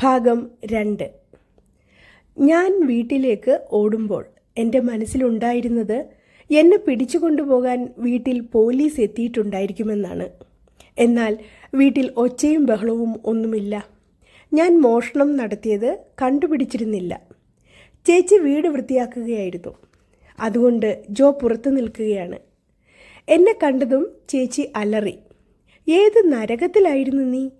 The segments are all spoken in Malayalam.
ഭാഗം രണ്ട്. ഞാൻ വീട്ടിലേക്ക് ഓടുമ്പോൾ എന്റെ മനസ്സിലുണ്ടായിരുന്നത് എന്നെ പിടിച്ചു കൊണ്ടുപോകാൻ വീട്ടിൽ പോലീസ് എത്തിയിട്ടുണ്ടായിരിക്കുമെന്നാണ്. എന്നാൽ വീട്ടിൽ ഒച്ചയും ബഹളവും ഒന്നുമില്ല. ഞാൻ മോഷണം നടത്തിയത് കണ്ടുപിടിച്ചിരുന്നില്ല. ചേച്ചി വീട് വൃത്തിയാക്കുകയായിരുന്നു. അതുകൊണ്ട് ജോ പുറത്തു നിൽക്കുകയാണ്. എന്നെ കണ്ടതും ചേച്ചി അലറി. ഏത് നരകത്തിലായിരുന്നു നീ?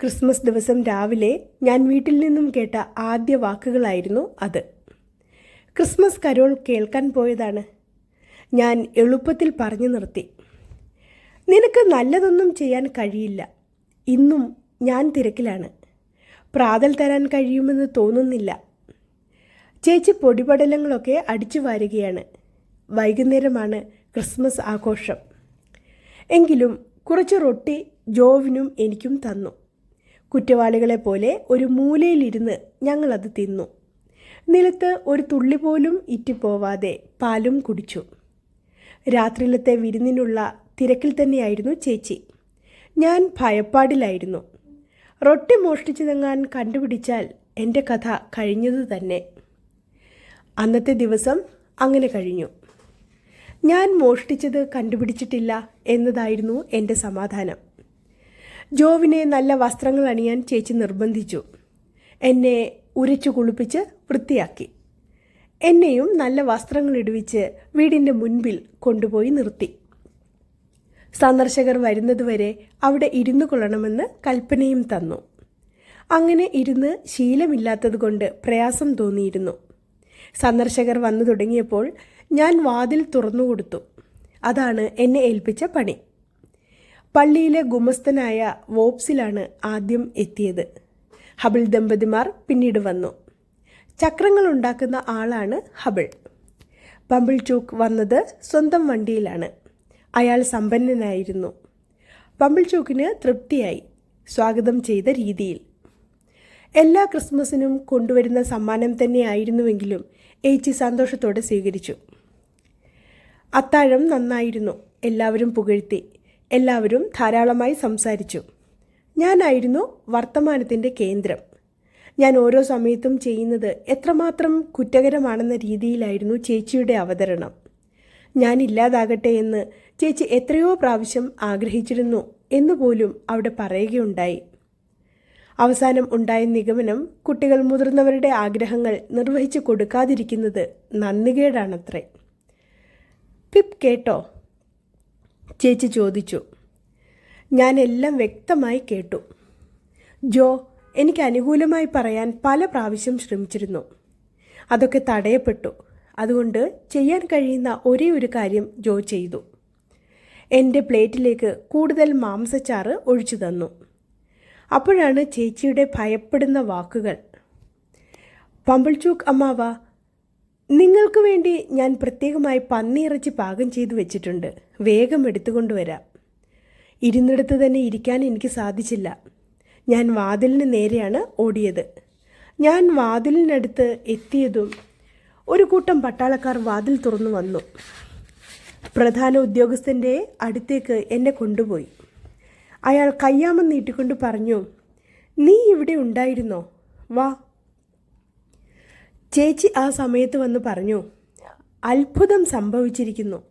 ക്രിസ്മസ് ദിവസം രാവിലെ ഞാൻ വീട്ടിൽ നിന്നും കേട്ട ആദ്യ വാക്കുകളായിരുന്നു അത്. ക്രിസ്മസ് കരോൾ കേൾക്കാൻ പോയതാണ്. ഞാൻ എളുപ്പത്തിൽ പറഞ്ഞു നിർത്തി. നിനക്ക് നല്ലതൊന്നും ചെയ്യാൻ കഴിയില്ല. ഇന്നും ഞാൻ തിരക്കിലാണ്. പ്രാതൽ തരാൻ കഴിയുമെന്ന് തോന്നുന്നില്ല. ചേച്ചി പൊടിപടലങ്ങളൊക്കെ അടിച്ചു വാരുകയാണ്. വൈകുന്നേരമാണ് ക്രിസ്മസ് ആഘോഷം. എങ്കിലും കുറച്ച് റൊട്ടി ജോവിനും എനിക്കും തന്നു. കുറ്റവാളികളെ പോലെ ഒരു മൂലയിലിരുന്ന് ഞങ്ങളത് തിന്നു. നിലത്ത് ഒരു തുള്ളി പോലും ഇറ്റിപ്പോവാതെ പാലും കുടിച്ചു. രാത്രിയിലത്തെ വിരുന്നിനുള്ള തിരക്കിൽ തന്നെയായിരുന്നു ചേച്ചി. ഞാൻ ഭയപ്പാടിലായിരുന്നു. റൊട്ടി മോഷ്ടിച്ചതെങ്ങാൻ കണ്ടുപിടിച്ചാൽ എന്റെ കഥ കഴിഞ്ഞത് തന്നെ. അന്നത്തെ ദിവസം അങ്ങനെ കഴിഞ്ഞു. ഞാൻ മോഷ്ടിച്ചത് കണ്ടുപിടിച്ചിട്ടില്ല എന്നതായിരുന്നു എന്റെ സമാധാനം. ജോവിനെ നല്ല വസ്ത്രങ്ങൾ അണിയാൻ ചേച്ചി നിർബന്ധിച്ചു. എന്നെ ഉരച്ചു കുളിപ്പിച്ച് വൃത്തിയാക്കി. എന്നെയും നല്ല വസ്ത്രങ്ങൾ ഇടുവിച്ച് വീടിന്റെ മുൻപിൽ കൊണ്ടുപോയി നിർത്തി. സന്ദർശകർ വരുന്നതുവരെ അവിടെ ഇരുന്നു കൊള്ളണമെന്ന് കൽപ്പനയും തന്നു. അങ്ങനെ ഇരുന്ന് ശീലമില്ലാത്തതുകൊണ്ട് പ്രയാസം തോന്നിയിരുന്നു. സന്ദർശകർ വന്നു തുടങ്ങിയപ്പോൾ ഞാൻ വാതിൽ തുറന്നു കൊടുത്തു. അതാണ് എന്നെ ഏൽപ്പിച്ച പണി. പള്ളിയിലെ ഗുമസ്തനായ വോപ്സിലാണ് ആദ്യം എത്തിയത്. ഹബിൾ ദമ്പതിമാർ പിന്നീട് വന്നു. ചക്രങ്ങൾ ഉണ്ടാക്കുന്ന ആളാണ് ഹബിൾ. പമ്പിൾ ചൂക്ക് വന്നത് സ്വന്തം വണ്ടിയിലാണ്. അയാൾ സമ്പന്നനായിരുന്നു. പമ്പിൾ ചൂക്കിന് തൃപ്തിയായി. സ്വാഗതം ചെയ്ത രീതിയിൽ. എല്ലാ ക്രിസ്മസിനും കൊണ്ടുവരുന്ന സമ്മാനം തന്നെയായിരുന്നുവെങ്കിലും ഏച്ചി സന്തോഷത്തോടെ സ്വീകരിച്ചു. അത്താഴം നന്നായിരുന്നു. എല്ലാവരും പുകഴ്ത്തി. എല്ലാവരും ധാരാളമായി സംസാരിച്ചു. ഞാനായിരുന്നു വർത്തമാനത്തിന്റെ കേന്ദ്രം. ഞാൻ ഓരോ സമയത്തും ചെയ്യുന്നത് എത്രമാത്രം കുറ്റകരമാണെന്ന രീതിയിലായിരുന്നു ചേച്ചിയുടെ അവതരണം. ഞാൻ ഇല്ലാതാകട്ടെ എന്ന് ചേച്ചി എത്രയോ പ്രാവശ്യം ആഗ്രഹിച്ചിരുന്നു എന്നുപോലും അവിടെ പറയുകയുണ്ടായി. അവസാനം ഉണ്ടായ നിഗമനം കുട്ടികൾ മുതിർന്നവരുടെ ആഗ്രഹങ്ങൾ നിർവഹിച്ചു കൊടുക്കാതിരിക്കുന്നത് നന്ദികേടാണത്രേ. പിപ് കേട്ടോ? ചേച്ചി ചോദിച്ചു. ഞാൻ എല്ലാം വ്യക്തമായി കേട്ടു. ജോ എനിക്ക് അനുകൂലമായി പറയാൻ പല പ്രാവശ്യം ശ്രമിച്ചിരുന്നു. അതൊക്കെ തടയപ്പെട്ടു. അതുകൊണ്ട് ചെയ്യാൻ കഴിയുന്ന ഒരേ ഒരു കാര്യം ജോ ചെയ്തു. എന്റെ പ്ലേറ്റിലേക്ക് കൂടുതൽ മാംസച്ചാറ് ഒഴിച്ചു തന്നു. അപ്പോഴാണ് ചേച്ചിയുടെ ഭയപ്പെടുന്ന വാക്കുകൾ. പമ്പിൾചൂക്ക് അമ്മാവ നിങ്ങൾക്ക് വേണ്ടി ഞാൻ പ്രത്യേകമായി പന്നിയിറച്ചി പാകം ചെയ്തു വെച്ചിട്ടുണ്ട്. വേഗം എടുത്തുകൊണ്ടുവരാം ഇരുന്നിടത്ത് തന്നെ ഇരിക്കാൻ എനിക്ക് സാധിച്ചില്ല. ഞാൻ വാതിലിന് നേരെയാണ് ഓടിയത്. ഞാൻ വാതിലിനടുത്ത് എത്തിയതും ഒരു കൂട്ടം പട്ടാളക്കാർ വാതിൽ തുറന്നു വന്നു. പ്രധാന ഉദ്യോഗസ്ഥന്റെ അടുത്തേക്ക് എന്നെ കൊണ്ടുപോയി. അയാൾ കയ്യാമം നീട്ടിക്കൊണ്ട് പറഞ്ഞു നീ ഇവിടെ ഉണ്ടായിരുന്നോ? വാ. ചേച്ചി ആ സമയത്ത് വന്ന് പറഞ്ഞു അത്ഭുതം സംഭവിച്ചിരിക്കുന്നു.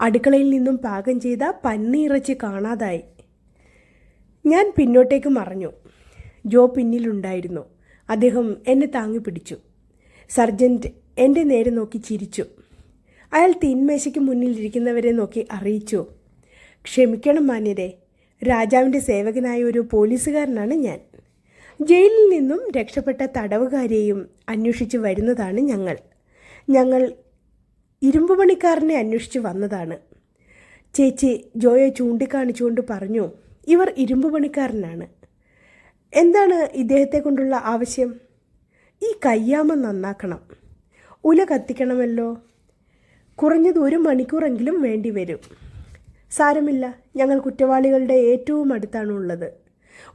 അടുക്കളയിൽ നിന്നും പാകം ചെയ്ത പന്നിയിറച്ചി കാണാതായി. ഞാൻ പിന്നോട്ടേക്ക് മറഞ്ഞു. ജോ പിന്നിലുണ്ടായിരുന്നു. അദ്ദേഹം എന്നെ താങ്ങി പിടിച്ചു. സർജന്റ് എന്റെ നേരെ നോക്കി ചിരിച്ചു. അയാൾ തീന്മേശയ്ക്ക് മുന്നിലിരിക്കുന്നവരെ നോക്കി അറിയിച്ചു. ക്ഷമിക്കണം മാന്യരെ രാജാവിന്റെ സേവകനായ ഒരു പോലീസുകാരനാണ് ഞാൻ. ജയിലിൽ നിന്നും രക്ഷപ്പെട്ട തടവുകാരെയും അന്വേഷിച്ച് വരുന്നതാണ് ഞങ്ങൾ. ഞങ്ങൾ ഇരുമ്പ് പണിക്കാരനെ അന്വേഷിച്ച് വന്നതാണ്. ചേച്ചി ജോയെ ചൂണ്ടിക്കാണിച്ചുകൊണ്ട് പറഞ്ഞു ഇവർ ഇരുമ്പ് പണിക്കാരനാണ്. എന്താണ് ഇദ്ദേഹത്തെ കൊണ്ടുള്ള ആവശ്യം? ഈ കയ്യാമ നന്നാക്കണം. ഉല കത്തിക്കണമല്ലോ. കുറഞ്ഞത് ഒരു മണിക്കൂറെങ്കിലും വേണ്ടി വരും. സാരമില്ല ഞങ്ങൾ കുറ്റവാളികളുടെ ഏറ്റവും അടുത്താണ് ഉള്ളത്.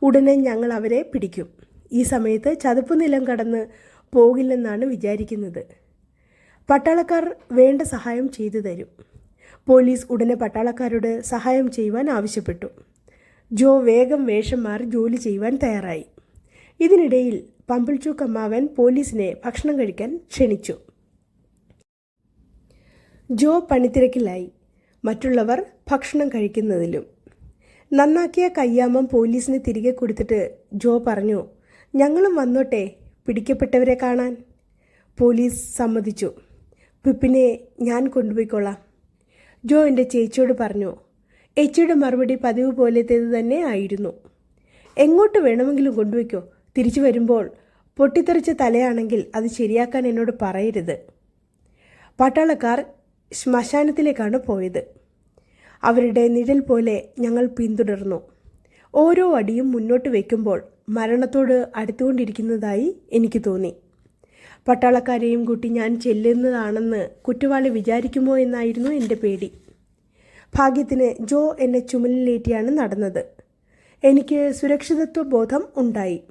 ഉടനെ ഞങ്ങൾ അവരെ പിടിക്കും. ഈ സമയത്ത് ചതുപ്പ് നിലം കടന്ന് പോകില്ലെന്നാണ് വിചാരിക്കുന്നത്. പട്ടാളക്കാർ വേണ്ട സഹായം ചെയ്തു തരും. പോലീസ് ഉടനെ പട്ടാളക്കാരോട് സഹായം ചെയ്യുവാൻ ആവശ്യപ്പെട്ടു. ജോ വേഗം വേഷം മാറി ജോലി ചെയ്യുവാൻ തയ്യാറായി. ഇതിനിടയിൽ പമ്പിൾച്ചൂക്ക് അമ്മാവൻ പോലീസിനെ ഭക്ഷണം കഴിക്കാൻ ക്ഷണിച്ചു. ജോ പണിത്തിരക്കിലായി. മറ്റുള്ളവർ ഭക്ഷണം കഴിക്കുന്നതിലും. നന്നാക്കിയ കയ്യാമം പോലീസിന് തിരികെ കൊടുത്തിട്ട് ജോ പറഞ്ഞു ഞങ്ങളും വന്നോട്ടെ പിടിക്കപ്പെട്ടവരെ കാണാൻ. പോലീസ് സമ്മതിച്ചു. പിപ്പിനെ ഞാൻ കൊണ്ടുപോയിക്കൊള്ളാം. ജോ എന്റെ ചേച്ചിയോട് പറഞ്ഞു ഏച്ചിയുടെ മറുപടി പതിവ് പോലത്തേത് തന്നെ ആയിരുന്നു. എങ്ങോട്ട് വേണമെങ്കിലും കൊണ്ടുവയ്ക്കോ തിരിച്ചു വരുമ്പോൾ പൊട്ടിത്തെറിച്ച തലയാണെങ്കിൽ അത് ശരിയാക്കാൻ എന്നോട് പറയരുത്. പട്ടാളക്കാർ ശ്മശാനത്തിലേക്കാണ് പോയത്. അവരുടെ നിഴൽ പോലെ ഞങ്ങൾ പിന്തുടർന്നു. ഓരോ അടിയും മുന്നോട്ട് വയ്ക്കുമ്പോൾ മരണത്തോട് അടുത്തുകൊണ്ടിരിക്കുന്നതായി എനിക്ക് തോന്നി. പട്ടാളക്കാരെയും കൂട്ടി ഞാൻ ചെല്ലുന്നതാണെന്ന് കുറ്റവാളി വിചാരിക്കുമോ എന്നായിരുന്നു എന്റെ പേടി. ഭാഗ്യത്തിന് ജോ എന്നെ ചുമലിലേറ്റിയാണ് നടന്നത്. എനിക്ക് സുരക്ഷിതത്വ ബോധം ഉണ്ടായി.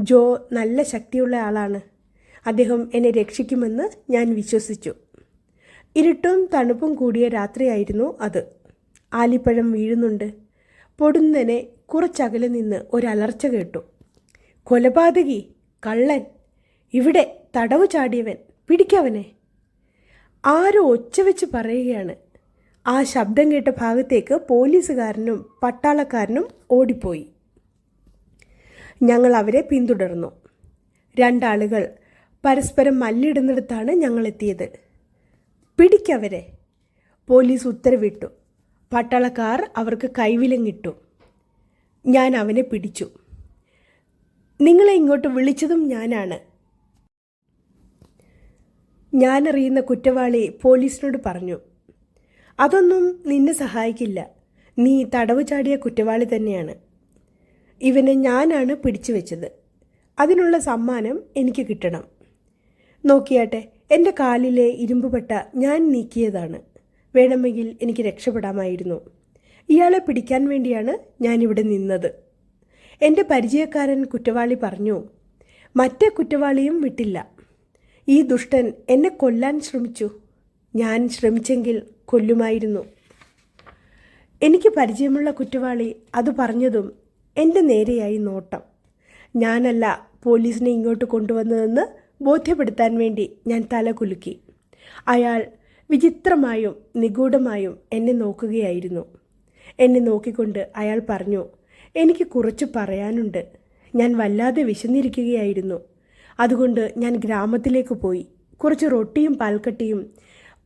ജോ നല്ല ശക്തിയുള്ള ആളാണ്. അദ്ദേഹം എന്നെ രക്ഷിക്കുമെന്ന് ഞാൻ വിശ്വസിച്ചു. ഇരുട്ടും തണുപ്പും കൂടിയ രാത്രിയായിരുന്നു അത്. ആലിപ്പഴം വീഴുന്നുണ്ട്. പൊടുന്നനെ കുറച്ചകലെ നിന്ന് ഒരലർച്ച കേട്ടു. കൊലപാതകി കള്ളൻ ഇവിടെ തടവ് ചാടിയവൻ പിടിക്കാവനെ? ആരോ ഒച്ച വെച്ച് പറയുകയാണ്. ആ ശബ്ദം കേട്ട ഭാഗത്തേക്ക് പോലീസുകാരനും പട്ടാളക്കാരനും ഓടിപ്പോയി. ഞങ്ങൾ അവരെ പിന്തുടർന്നു. രണ്ടാളുകൾ പരസ്പരം മല്ലിടുന്നിടത്താണ് ഞങ്ങളെത്തിയത്. പിടിക്കവരെ. പോലീസ് ഉത്തരവിട്ടു. പട്ടാളക്കാർ അവർക്ക് കൈവിലങ്ങിട്ടു. ഞാൻ അവനെ പിടിച്ചു. നിങ്ങളെ ഇങ്ങോട്ട് വിളിച്ചതും ഞാനാണ്. ഞാനറിയുന്ന കുറ്റവാളി പോലീസിനോട് പറഞ്ഞു അതൊന്നും നിന്നെ സഹായിക്കില്ല. നീ തടവ് ചാടിയ കുറ്റവാളി തന്നെയാണ്. ഇവനെ ഞാനാണ് പിടിച്ചു വെച്ചത്. അതിനുള്ള സമ്മാനം എനിക്ക് കിട്ടണം. നോക്കിയാട്ടെ എന്റെ കാലിലെ ഇരുമ്പുപെട്ട ഞാൻ നീക്കിയതാണ്. വേണമെങ്കിൽ എനിക്ക് രക്ഷപ്പെടാമായിരുന്നു. ഇയാളെ പിടിക്കാൻ വേണ്ടിയാണ് ഞാനിവിടെ നിന്നത്. എന്റെ പരിചയക്കാരൻ കുറ്റവാളി പറഞ്ഞു മറ്റേ കുറ്റവാളിയും വിട്ടില്ല. ഈ ദുഷ്ടൻ എന്നെ കൊല്ലാൻ ശ്രമിച്ചു. ഞാൻ ശ്രമിച്ചെങ്കിൽ കൊല്ലുമായിരുന്നു. എനിക്ക് പരിചയമുള്ള കുറ്റവാളി അത് പറഞ്ഞതും എന്റെ നേരെയായി നോട്ടം. ഞാനല്ല പോലീസിനെ ഇങ്ങോട്ട് കൊണ്ടുവന്നതെന്ന് ബോധ്യപ്പെടുത്താൻ വേണ്ടി ഞാൻ തല കുലുക്കി. അയാൾ വിചിത്രമായും നിഗൂഢമായും എന്നെ നോക്കുകയായിരുന്നു. എന്നെ നോക്കിക്കൊണ്ട് അയാൾ പറഞ്ഞു എനിക്ക് കുറച്ച് പറയാനുണ്ട്. ഞാൻ വല്ലാതെ വിശന്നിരിക്കുകയായിരുന്നു. അതുകൊണ്ട് ഞാൻ ഗ്രാമത്തിലേക്ക് പോയി. കുറച്ച് റൊട്ടിയും പാൽക്കട്ടിയും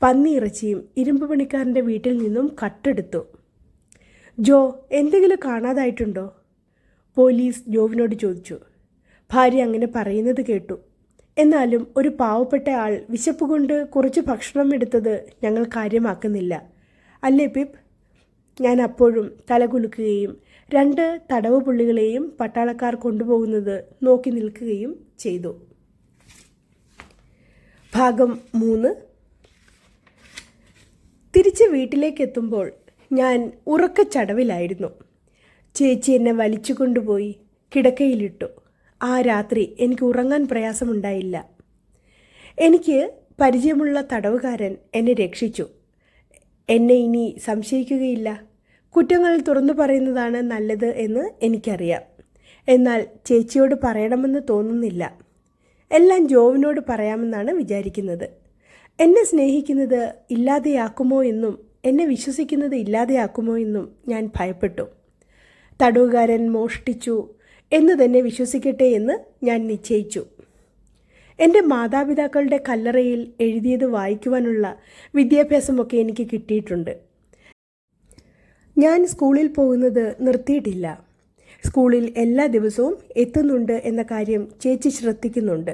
പന്നിയിറച്ചിയും ഇരുമ്പ് പണിക്കാരന്റെ വീട്ടിൽ നിന്നും കട്ടെടുത്തു. ജോ എന്തെങ്കിലും കാണാതായിട്ടുണ്ടോ? പോലീസ് ജോവിനോട് ചോദിച്ചു. ഭാര്യ അങ്ങനെ പറയുന്നത് കേട്ടു. എന്നാലും ഒരു പാവപ്പെട്ട ആൾ വിശപ്പ് കൊണ്ട് കുറച്ച് ഭക്ഷണം എടുത്തത് ഞങ്ങൾ കാര്യമാക്കുന്നില്ല. അല്ലേ പിപ്പ്? ഞാൻ അപ്പോഴും തലകുലുക്കുകയും രണ്ട് തടവ് പുള്ളികളെയും പട്ടാളക്കാർ കൊണ്ടുപോകുന്നത് നോക്കി നിൽക്കുകയും ചെയ്തു. ഭാഗം മൂന്ന്. തിരിച്ച് വീട്ടിലേക്കെത്തുമ്പോൾ ഞാൻ ഉറക്കച്ചടവിലായിരുന്നു ചേച്ചി എന്നെ വലിച്ചു കൊണ്ടുപോയി കിടക്കയിലിട്ടു. ആ രാത്രി എനിക്ക് ഉറങ്ങാൻ പ്രയാസമുണ്ടായില്ല. എനിക്ക് പരിചയമുള്ള തടവുകാരൻ എന്നെ രക്ഷിച്ചു. എന്നെ ഇനി സംശയിക്കുകയില്ല. കുറ്റങ്ങൾ തുറന്നു പറയുന്നതാണ് നല്ലത് എന്ന് എനിക്കറിയാം. എന്നാൽ ചേച്ചിയോട് പറയണമെന്ന് തോന്നുന്നില്ല. എല്ലാം ജോവിനോട് പറയാമെന്നാണ് വിചാരിക്കുന്നത്. എന്നെ സ്നേഹിക്കുന്നത് ഇല്ലാതെയാക്കുമോ എന്നും എന്നെ വിശ്വസിക്കുന്നത് ഇല്ലാതെയാക്കുമോ എന്നും ഞാൻ ഭയപ്പെട്ടു. തടവുകാരൻ മോഷ്ടിച്ചു എന്ന് തന്നെ വിശ്വസിക്കട്ടെ എന്ന് ഞാൻ നിശ്ചയിച്ചു. എന്റെ മാതാപിതാക്കളുടെ കല്ലറയിൽ എഴുതിയത് വായിക്കുവാനുള്ള വിദ്യാഭ്യാസമൊക്കെ എനിക്ക് കിട്ടിയിട്ടുണ്ട്. ഞാൻ സ്കൂളിൽ പോകുന്നത് നിർത്തിയിട്ടില്ല. സ്കൂളിൽ എല്ലാ ദിവസവും എത്തുന്നുണ്ട് എന്ന കാര്യം ചേച്ചി ശ്രദ്ധിക്കുന്നുണ്ട്.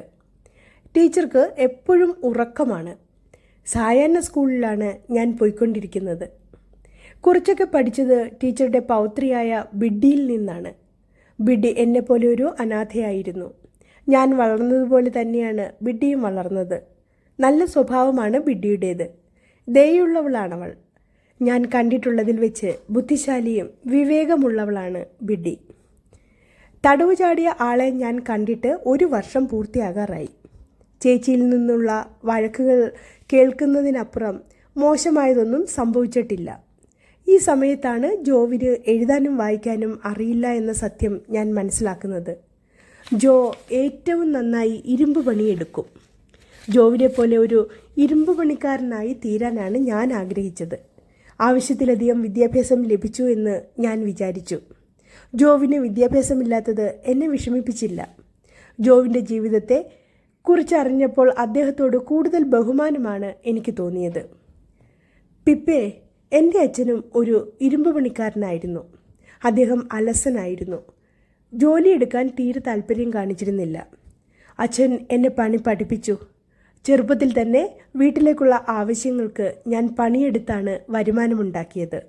ടീച്ചർക്ക് എപ്പോഴും ഉറക്കമാണ്. സായാഹ്ന സ്കൂളിലാണ് ഞാൻ പോയിക്കൊണ്ടിരിക്കുന്നത്. കുറച്ചൊക്കെ പഠിച്ചത് ടീച്ചറുടെ പൗത്രിയായ ബിഡ്ഡിയിൽ നിന്നാണ്. ബിഡ്ഡി എന്നെപ്പോലെ ഒരു അനാഥയായിരുന്നു. ഞാൻ വളർന്നതുപോലെ തന്നെയാണ് ബിഡ്ഡിയും വളർന്നത്. നല്ല സ്വഭാവമാണ് ബിഡ്ഡിയുടേത്. ദയുള്ളവളാണവൾ ഞാൻ കണ്ടിട്ടുള്ളതിൽ വെച്ച് ബുദ്ധിശാലിയും വിവേകമുള്ളവളാണ് ബിഡി. തടവ് ചാടിയ ആളെ ഞാൻ കണ്ടിട്ട് ഒരു വർഷം പൂർത്തിയാകാറായി. ചേച്ചിയിൽ നിന്നുള്ള വഴക്കുകൾ കേൾക്കുന്നതിനപ്പുറം മോശമായതൊന്നും സംഭവിച്ചിട്ടില്ല. ഈ സമയത്താണ് ജോവിന് എഴുതാനും വായിക്കാനും അറിയില്ല എന്ന സത്യം ഞാൻ മനസ്സിലാക്കുന്നത്. ജോ ഏറ്റവും നന്നായി ഇരുമ്പ് പണിയെടുക്കും. ജോവിനെ പോലെ ഒരു ഇരുമ്പ് പണിക്കാരനായി തീരാനാണ് ഞാൻ ആഗ്രഹിച്ചത്. ആവശ്യത്തിലധികം വിദ്യാഭ്യാസം ലഭിച്ചു എന്ന് ഞാൻ വിചാരിച്ചു. ജോവിന് വിദ്യാഭ്യാസമില്ലാത്തത് എന്നെ വിഷമിപ്പിച്ചില്ല. ജോവിന്റെ ജീവിതത്തെ കുറിച്ചറിഞ്ഞപ്പോൾ അദ്ദേഹത്തോട് കൂടുതൽ ബഹുമാനമാണ് എനിക്ക് തോന്നിയത്. പിപ്പെ എന്റെ അച്ഛനും ഒരു ഇരുമ്പ് പണിക്കാരനായിരുന്നു. അദ്ദേഹം അലസനായിരുന്നു. ജോലിയെടുക്കാൻ തീരെ താല്പര്യം കാണിച്ചിരുന്നില്ല. അച്ഛൻ എന്നെ പണി പഠിപ്പിച്ചു. ചെറുപ്പത്തിൽ തന്നെ വീട്ടിലേക്കുള്ള ആവശ്യങ്ങൾക്ക് ഞാൻ പണിയെടുത്താണ് വരുമാനമുണ്ടാക്കിയത്.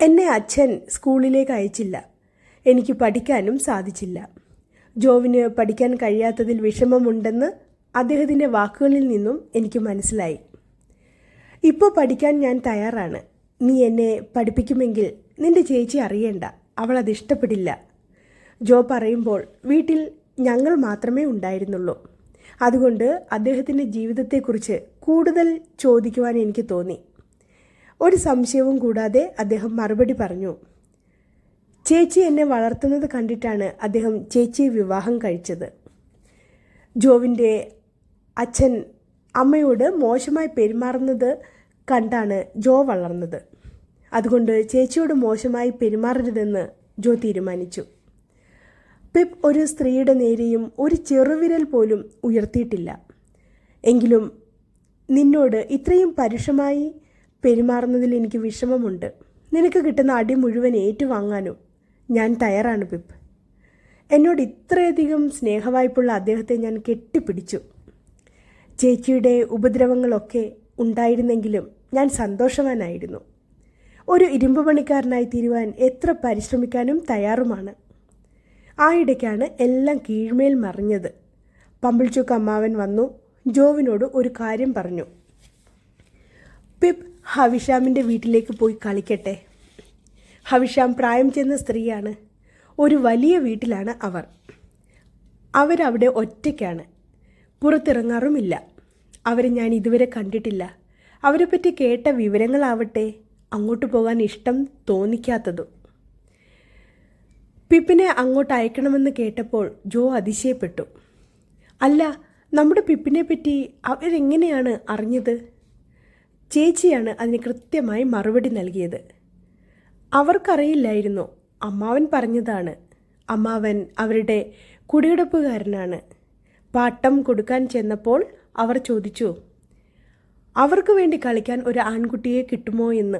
എന്നെ അച്ഛൻ സ്കൂളിലേക്ക് അയച്ചില്ല. എനിക്ക് പഠിക്കാനും സാധിച്ചില്ല. ജോവിന് പഠിക്കാൻ കഴിയാത്തതിൽ വിഷമമുണ്ടെന്ന് അദ്ദേഹത്തിന്റെ വാക്കുകളിൽ നിന്നും എനിക്ക് മനസ്സിലായി. ഇപ്പോൾ പഠിക്കാൻ ഞാൻ തയ്യാറാണ്. നീ എന്നെ പഠിപ്പിക്കുമെങ്കിൽ നിന്റെ ചേച്ചി അറിയണ്ട. അവൾ അത് ഇഷ്ടപ്പെടില്ല. ജോ പറയുമ്പോൾ വീട്ടിൽ ഞങ്ങൾ മാത്രമേ ഉണ്ടായിരുന്നുള്ളൂ. അതുകൊണ്ട് അദ്ദേഹത്തിന്റെ ജീവിതത്തെക്കുറിച്ച് കൂടുതൽ ചോദിക്കുവാൻ എനിക്ക് തോന്നി. ഒരു സംശയവും കൂടാതെ അദ്ദേഹം മറുപടി പറഞ്ഞു. ചേച്ചി എന്നെ വളർത്തുന്നത് കണ്ടിട്ടാണ് അദ്ദേഹം ചേച്ചിയെ വിവാഹം കഴിച്ചത്. ജോവിന്റെ അച്ഛൻ അമ്മയോട് മോശമായി പെരുമാറുന്നത് കണ്ടാണ് ജോ വളർന്നത്. അതുകൊണ്ട് ചേച്ചിയോട് മോശമായി പെരുമാറരുതെന്ന് ജോ തീരുമാനിച്ചു. പിപ്പ് ഒരു സ്ത്രീയുടെ നേരെയും ഒരു ചെറുവിരൽ പോലും ഉയർത്തിയിട്ടില്ല. എങ്കിലും നിന്നോട് ഇത്രയും പരുഷമായി പെരുമാറുന്നതിൽ എനിക്ക് വിഷമമുണ്ട്. നിനക്ക് കിട്ടുന്ന അടി മുഴുവൻ ഏറ്റുവാങ്ങാനും ഞാൻ തയ്യാറാണ് പിപ്പ് എന്നോട് ഇത്രയധികം സ്നേഹവായ്പുള്ള അദ്ദേഹത്തെ ഞാൻ കെട്ടിപ്പിടിച്ചു. ചേച്ചിയുടെ ഉപദ്രവങ്ങളൊക്കെ ഉണ്ടായിരുന്നെങ്കിലും ഞാൻ സന്തോഷവാനായിരുന്നു. ഒരു ഇരുമ്പ് പണിക്കാരനായി തീരുവാൻ എത്ര പരിശ്രമിക്കാനും തയ്യാറുമാണ്. ആ ഇടയ്ക്കാണ് എല്ലാം കീഴ്മേൽ മറിഞ്ഞത്. പമ്പിൾച്ചുക്ക് അമ്മാവൻ വന്നു. ജോവിനോട് ഒരു കാര്യം പറഞ്ഞു. പിപ് ഹവിഷാമിന്റെ വീട്ടിലേക്ക് പോയി കളിക്കട്ടെ. ഹവിഷാം പ്രായം ചെന്ന സ്ത്രീയാണ്. ഒരു വലിയ വീട്ടിലാണ് അവർ. അവരവിടെ ഒറ്റയ്ക്കാണ്. പുറത്തിറങ്ങാറുമില്ല. അവരെ ഞാൻ ഇതുവരെ കണ്ടിട്ടില്ല. അവരെപ്പറ്റി കേട്ട വിവരങ്ങളാവട്ടെ അങ്ങോട്ട് പോകാൻ ഇഷ്ടം തോന്നിക്കാത്തതും. പിപ്പിനെ അങ്ങോട്ട് അയക്കണമെന്ന് കേട്ടപ്പോൾ ജോ അതിശയപ്പെട്ടു. അല്ല നമ്മുടെ പിപ്പിനെ പറ്റി അവരെങ്ങനെയാണ് അറിഞ്ഞത്? ചേച്ചിയാണ് അതിന് കൃത്യമായി മറുപടി നൽകിയത്. അവർക്കറിയില്ലായിരുന്നു. അമ്മാവൻ പറഞ്ഞതാണ്. അമ്മാവൻ അവരുടെ കുടിയെടുപ്പുകാരനാണ്. പാട്ടം കൊടുക്കാൻ ചെന്നപ്പോൾ അവർ ചോദിച്ചു അവർക്ക് വേണ്ടി കളിക്കാൻ ഒരു ആൺകുട്ടിയെ കിട്ടുമോ എന്ന്?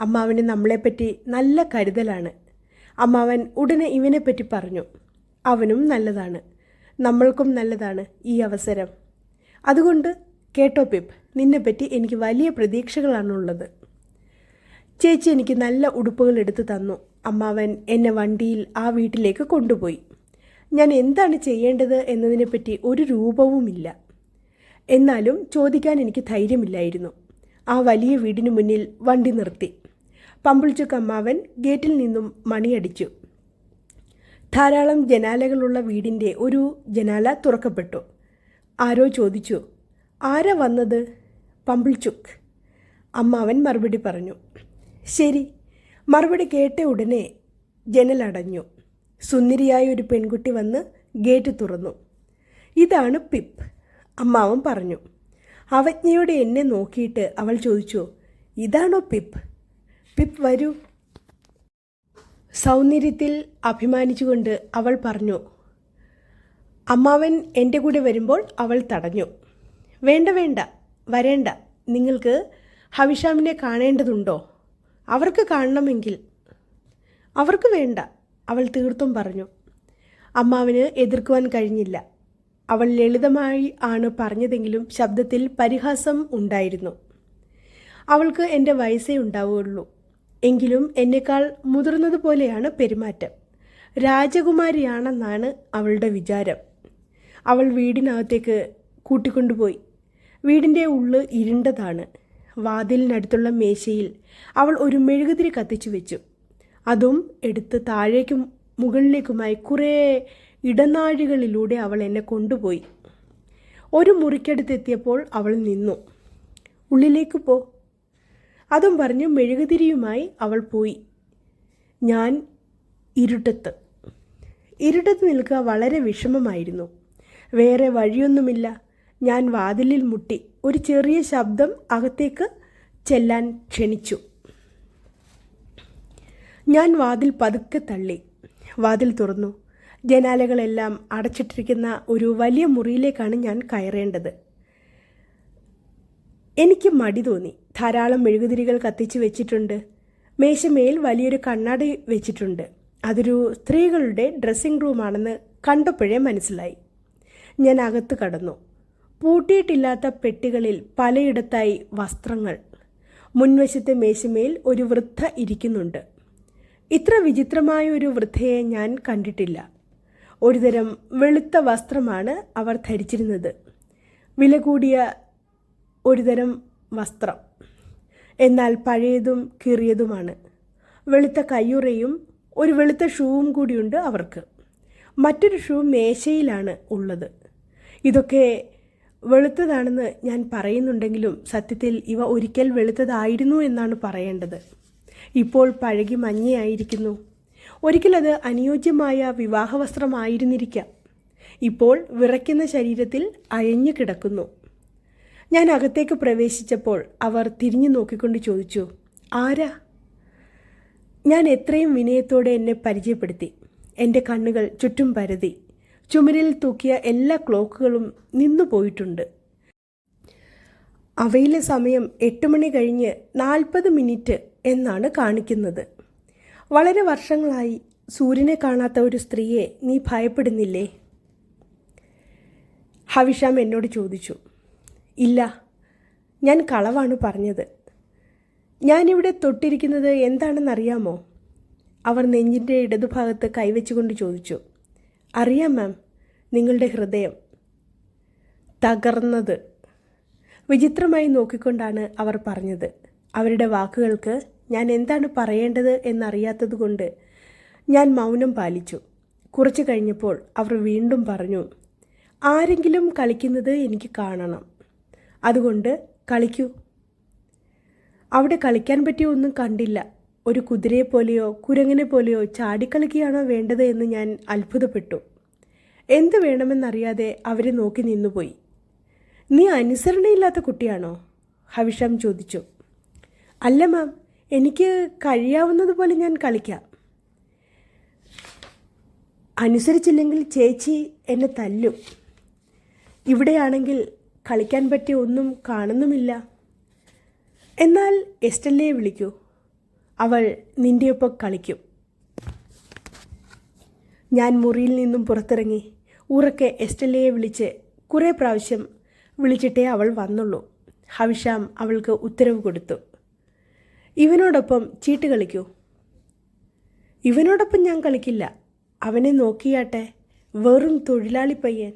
അമ്മാവന് നമ്മളെപ്പറ്റി നല്ല കരുതലാണ്. അമ്മാവൻ ഉടനെ ഇവനെപ്പറ്റി പറഞ്ഞു. അവനും നല്ലതാണ്. നമ്മൾക്കും നല്ലതാണ് ഈ അവസരം. അതുകൊണ്ട് കേട്ടോ പിപ്പ് നിന്നെപ്പറ്റി എനിക്ക് വലിയ പ്രതീക്ഷകളാണുള്ളത്. ചേച്ചി എനിക്ക് നല്ല ഉടുപ്പുകൾ എടുത്തു തന്നു. അമ്മാവൻ എന്നെ വണ്ടിയിൽ ആ വീട്ടിലേക്ക് കൊണ്ടുപോയി. ഞാൻ എന്താണ് ചെയ്യേണ്ടത് എന്നതിനെപ്പറ്റി ഒരു രൂപവുമില്ല. എന്നാലും ചോദിക്കാൻ എനിക്ക് ധൈര്യമില്ലായിരുന്നു. ആ വലിയ വീടിന് മുന്നിൽ വണ്ടി നിർത്തി. പമ്പിൾച്ചുക്ക് അമ്മാവൻ ഗേറ്റിൽ നിന്നും മണിയടിച്ചു. ധാരാളം ജനാലകളുള്ള വീടിന്റെ ഒരു ജനാല തുറക്കപ്പെട്ടു. ആരോ ചോദിച്ചു ആരാ വന്നത്? പമ്പിൾചുക്ക്. അമ്മാവൻ മറുപടി പറഞ്ഞു ശരി. മറുപടി കേട്ട ഉടനെ ജനലടഞ്ഞു. സുന്ദരിയായ ഒരു പെൺകുട്ടി വന്ന് ഗേറ്റ് തുറന്നു. ഇതാണ് പിപ്പ് അമ്മാവൻ പറഞ്ഞു. അവജ്ഞയോടെ എന്നെ നോക്കിയിട്ട് അവൾ ചോദിച്ചു ഇതാണോ പിപ്പ്? പിപ്പ് വരൂ. സൗന്ദര്യത്തിൽ അഭിമാനിച്ചുകൊണ്ട് അവൾ പറഞ്ഞു അമ്മാവൻ എന്റെ കൂടെ വരുമ്പോൾ അവൾ തടഞ്ഞു. വേണ്ട വേണ്ട വരേണ്ട. നിങ്ങൾക്ക് ഹവിഷാമിനെ കാണേണ്ടതുണ്ടോ? അവർക്ക് കാണണമെങ്കിൽ. അവർക്ക് വേണ്ട അവൾ തീർത്തും പറഞ്ഞു. അമ്മാവന് എതിർക്കുവാൻ കഴിഞ്ഞില്ല. അവൾ ലളിതമായി ആണ് പറഞ്ഞതെങ്കിലും ശബ്ദത്തിൽ പരിഹാസം ഉണ്ടായിരുന്നു. അവൾക്ക് എന്റെ വയസ്സേ ഉണ്ടാവുകയുള്ളൂ എങ്കിലും എന്നേക്കാൾ മുതിർന്നതുപോലെയാണ് പെരുമാറ്റം. രാജകുമാരിയാണെന്നാണ് അവളുടെ വിചാരം. അവൾ വീടിനകത്തേക്ക് കൂട്ടിക്കൊണ്ടുപോയി. വീടിന്റെ ഉള്ള് ഇരുണ്ടതാണ്. വാതിലിനടുത്തുള്ള മേശയിൽ അവൾ ഒരു മെഴുകുതിരി കത്തിച്ചു വെച്ചു. അതും എടുത്ത് താഴേക്കും മുകളിലേക്കുമായി കുറേ ഇടനാഴികളിലൂടെ അവൾ എന്നെ കൊണ്ടുപോയി. ഒരു മുറിക്കടുത്തെത്തിയപ്പോൾ അവൾ നിന്നു. ഉള്ളിലേക്ക് പോ. അതും പറഞ്ഞ് മെഴുകുതിരിയുമായി അവൾ പോയി. ഞാൻ ഇരുട്ടത്ത്. ഇരുട്ടത്ത് നിൽക്കുക വളരെ വിഷമമായിരുന്നു. വേറെ വഴിയൊന്നുമില്ല. ഞാൻ വാതിലിൽ മുട്ടി ഒരു ചെറിയ ശബ്ദം അകത്തേക്ക് ചെല്ലാൻ ക്ഷണിച്ചു. ഞാൻ വാതിൽ പതുക്കെ തള്ളി. വാതിൽ തുറന്നു. ജനാലകളെല്ലാം അടച്ചിട്ടിരിക്കുന്ന ഒരു വലിയ മുറിയിലേക്കാണ് ഞാൻ കയറേണ്ടത്. എനിക്ക് മടി തോന്നി. ധാരാളം മെഴുകുതിരികൾ കത്തിച്ച് വെച്ചിട്ടുണ്ട്. മേശമേൽ വലിയൊരു കണ്ണാടി വെച്ചിട്ടുണ്ട്. അതൊരു സ്ത്രീകളുടെ ഡ്രസ്സിംഗ് റൂമാണെന്ന് കണ്ടപ്പോഴേ മനസ്സിലായി. ഞാൻ അകത്ത് കടന്നു. പൂട്ടിയിട്ടില്ലാത്ത പെട്ടികളിൽ പലയിടത്തായി വസ്ത്രങ്ങൾ. മുൻവശത്തെ മേശമേൽ ഒരു വൃദ്ധ ഇരിക്കുന്നുണ്ട്. ഇത്ര വിചിത്രമായ ഒരു വൃദ്ധയെ ഞാൻ കണ്ടിട്ടില്ല. ഒരുതരം വെളുത്ത വസ്ത്രമാണ് അവർ ധരിച്ചിരുന്നത്. വില കൂടിയ ഒരുതരം വസ്ത്രം. എന്നാൽ പഴയതും കീറിയതുമാണ്. വെളുത്ത കയ്യുറയും ഒരു വെളുത്ത ഷൂവും കൂടിയുണ്ട് അവർക്ക്. മറ്റൊരു ഷൂ മേശയിലാണ് ഉള്ളത്. ഇതൊക്കെ വെളുത്തതാണെന്ന് ഞാൻ പറയുന്നുണ്ടെങ്കിലും സത്യത്തിൽ ഇവ ഒരിക്കൽ വെളുത്തതായിരുന്നു എന്നാണ് പറയേണ്ടത്. ഇപ്പോൾ പഴകി മഞ്ഞയായിരിക്കുന്നു. ഒരിക്കലത് അനുയോജ്യമായ വിവാഹവസ്ത്രമായിരുന്നിരിക്കാം ഇപ്പോൾ വിറയ്ക്കുന്ന ശരീരത്തിൽ അയഞ്ഞു കിടക്കുന്നു. ഞാൻ അകത്തേക്ക് പ്രവേശിച്ചപ്പോൾ അവർ തിരിഞ്ഞു നോക്കിക്കൊണ്ട് ചോദിച്ചു ആരാ? ഞാൻ എത്രയും വിനയത്തോടെ എന്നെ പരിചയപ്പെടുത്തി. എന്റെ കണ്ണുകൾ ചുറ്റും പരതി. ചുമരിൽ തൂക്കിയ എല്ലാ ക്ലോക്കുകളും നിന്നു പോയിട്ടുണ്ട്. അവയിലെ സമയം എട്ട് മണി കഴിഞ്ഞ് നാൽപ്പത് മിനിറ്റ് എന്നാണ് കാണിക്കുന്നത്. വളരെ വർഷങ്ങളായി സൂര്യനെ കാണാത്ത ഒരു സ്ത്രീയെ നീ ഭയപ്പെടുന്നില്ലേ? ഹവിഷാം എന്നോട് ചോദിച്ചു. ഇല്ല ഞാൻ കളവാണ് പറഞ്ഞത്. ഞാനിവിടെ തൊട്ടിരിക്കുന്നത് എന്താണെന്നറിയാമോ? അവർ നെഞ്ചിന്റെ ഇടതുഭാഗത്ത് കൈവച്ചുകൊണ്ട് ചോദിച്ചു. അറിയാം മാം നിങ്ങളുടെ ഹൃദയം. തകർന്നത്. വിചിത്രമായി നോക്കിക്കൊണ്ടാണ് അവർ പറഞ്ഞത്. അവരുടെ വാക്കുകൾക്ക് ഞാൻ എന്താണ് പറയേണ്ടത് എന്നറിയാത്തതുകൊണ്ട് ഞാൻ മൗനം പാലിച്ചു. കുറച്ചു കഴിഞ്ഞപ്പോൾ അവർ വീണ്ടും പറഞ്ഞു ആരെങ്കിലും കളിക്കുന്നത് എനിക്ക് കാണണം. അതുകൊണ്ട് കളിക്കൂ. അവിടെ കളിക്കാൻ പറ്റിയ ഒന്നും കണ്ടില്ല. ഒരു കുതിരയെ പോലെയോ കുരങ്ങനെ പോലെയോ ചാടിക്കളിക്കുകയാണോ വേണ്ടത് എന്ന് ഞാൻ അത്ഭുതപ്പെട്ടു. എന്ത് വേണമെന്നറിയാതെ അവരെ നോക്കി നിന്നുപോയി. നീ അനുസരണയില്ലാത്ത കുട്ടിയാണോ? ഹവിഷം ചോദിച്ചു. അല്ല മാം. എനിക്ക് കഴിയാവുന്നതുപോലെ ഞാൻ കളിക്കാം. അനുസരിച്ചില്ലെങ്കിൽ ചേച്ചി എന്നെ തല്ലും. ഇവിടെയാണെങ്കിൽ കളിക്കാൻ പറ്റിയ ഒന്നും കാണുന്നുമില്ല. എന്നാൽ എസ്റ്റല്ലേ വിളിക്കൂ. അവൾ നിന്റെയൊപ്പം കളിക്കും. ഞാൻ മുറിയിൽ നിന്നും പുറത്തിറങ്ങി ഉറക്കെ എസ്റ്റല്ലയെ വിളിച്ച് കുറേ പ്രാവശ്യം വിളിച്ചിട്ടേ അവൾ വന്നുള്ളൂ. ഹവിഷാം അവൾക്ക് ഉത്തരവ് കൊടുത്തു. ഇവനോടൊപ്പം ചീട്ട് കളിക്കൂ. ഇവനോടൊപ്പം ഞാൻ കളിക്കില്ല. അവനെ നോക്കിയാട്ടെ വെറും തൊഴിലാളി പയ്യൻ.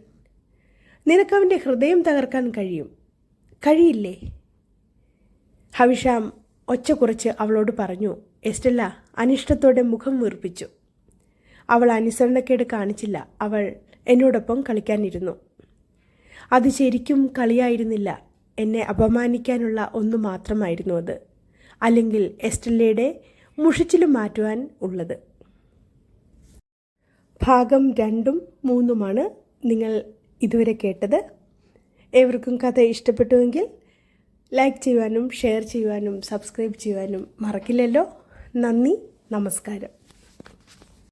നിനക്കവന്റെ ഹൃദയം തകർക്കാൻ കഴിയും. കഴിയില്ലേ? ഹവിഷാം ഒച്ച കുറച്ച് അവളോട് പറഞ്ഞു. എസ്റ്റല്ല അനിഷ്ടത്തോടെ മുഖം വീർപ്പിച്ചു. അവൾ അനുസരണക്കേട് കാണിച്ചില്ല. അവൾ എന്നോടൊപ്പം കളിക്കാനിരുന്നു. അത് ശരിക്കും കളിയായിരുന്നില്ല. എന്നെ അപമാനിക്കാനുള്ള ഒന്ന് മാത്രമായിരുന്നു അത്. അല്ലെങ്കിൽ എസ്റ്റല്ലയുടെ മുഷിച്ചിലും മാറ്റുവാൻ ഉള്ളത്. ഭാഗം രണ്ടും മൂന്നുമാണ്. നിങ്ങൾ ഇതുവരെ കേട്ടത്. ഏവർക്കും കഥ ഇഷ്ടപ്പെട്ടുവെങ്കിൽ ലൈക്ക് ചെയ്യുവാനും ഷെയർ ചെയ്യുവാനും സബ്സ്ക്രൈബ് ചെയ്യുവാനും മറക്കില്ലല്ലോ. നന്ദി നമസ്കാരം.